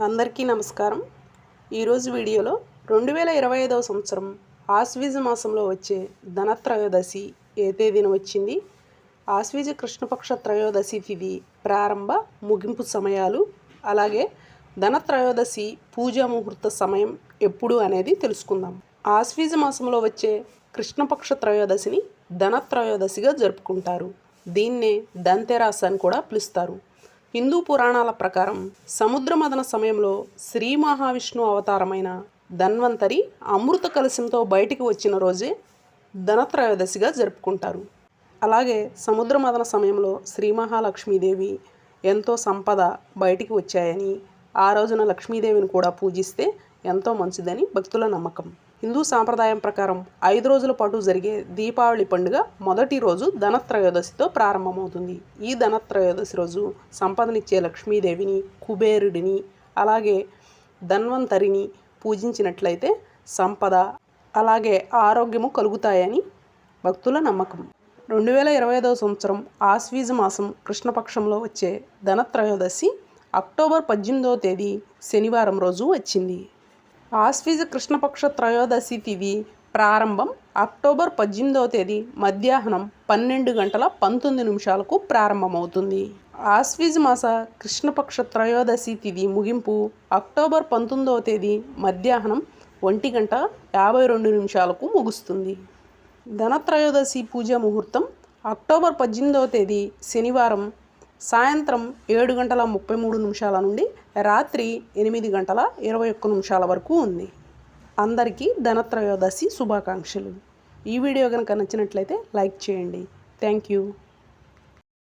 అందరికీ నమస్కారం. ఈరోజు వీడియోలో రెండు వేల ఇరవై ఐదవ సంవత్సరం ఆశ్వీజ మాసంలో వచ్చే ధనత్రయోదశి ఏ తేదీన వచ్చింది? ఆశ్వీజ కృష్ణపక్ష త్రయోదశి తిథి ప్రారంభ ముగింపు సమయాలు అలాగే ధనత్రయోదశి పూజా ముహూర్త సమయం ఎప్పుడు అనేది తెలుసుకుందాం. ఆశ్వీజ మాసంలో వచ్చే కృష్ణపక్ష త్రయోదశిని ధనత్రయోదశిగా జరుపుకుంటారు. దీన్నే దంతెరాస అని కూడా పిలుస్తారు. హిందూ పురాణాల ప్రకారం సముద్రమదన సమయంలో శ్రీ మహావిష్ణు అవతారమైన ధన్వంతరి అమృత కలశంతో బయటికి వచ్చిన రోజే ధనత్రయోదశిగా జరుపుకుంటారు. అలాగే సముద్రమదన సమయంలో శ్రీ మహాలక్ష్మీదేవి ఎంతో సంపద బయటికి వచ్చాయని ఆ రోజున లక్ష్మీదేవిని కూడా పూజిస్తే ఎంతో మంచిదని భక్తుల నమ్మకం. హిందూ సాంప్రదాయం ప్రకారం ఐదు రోజుల పాటు జరిగే దీపావళి పండుగ మొదటి రోజు ధనత్రయోదశితో ప్రారంభమవుతుంది. ఈ ధనత్రయోదశి రోజు సంపదనిచ్చే లక్ష్మీదేవిని కుబేరుడిని అలాగే ధన్వంతరిని పూజించినట్లయితే సంపద అలాగే ఆరోగ్యము కలుగుతాయని భక్తుల నమ్మకం. రెండు వేల ఇరవై ఐదవ సంవత్సరం ఆశ్వీజ మాసం కృష్ణపక్షంలో వచ్చే ధనత్రయోదశి అక్టోబర్ పద్దెనిమిదవ తేదీ శనివారం రోజు వచ్చింది. ఆశ్వీజ కృష్ణపక్ష త్రయోదశి తిథి ప్రారంభం అక్టోబర్ పద్దెనిమిదవ తేదీ మధ్యాహ్నం పన్నెండు గంటల పంతొమ్మిది నిమిషాలకు ప్రారంభమవుతుంది. ఆశ్వీజ మాస కృష్ణపక్ష త్రయోదశి తిథి ముగింపు అక్టోబర్ పంతొమ్మిదవ తేదీ మధ్యాహ్నం ఒంటి గంట యాభై రెండు నిమిషాలకు ముగుస్తుంది. ధనత్రయోదశి పూజా ముహూర్తం అక్టోబర్ పద్దెనిమిదవ తేదీ శనివారం సాయంత్రం ఏడు గంటల ముప్పై మూడు నిమిషాల నుండి రాత్రి ఎనిమిది గంటల ఇరవై ఒక్క నిమిషాల వరకు ఉంది. అందరికీ ధనత్రయోదశి శుభాకాంక్షలు. ఈ వీడియో కనుక నచ్చినట్లయితే లైక్ చేయండి. Thank you.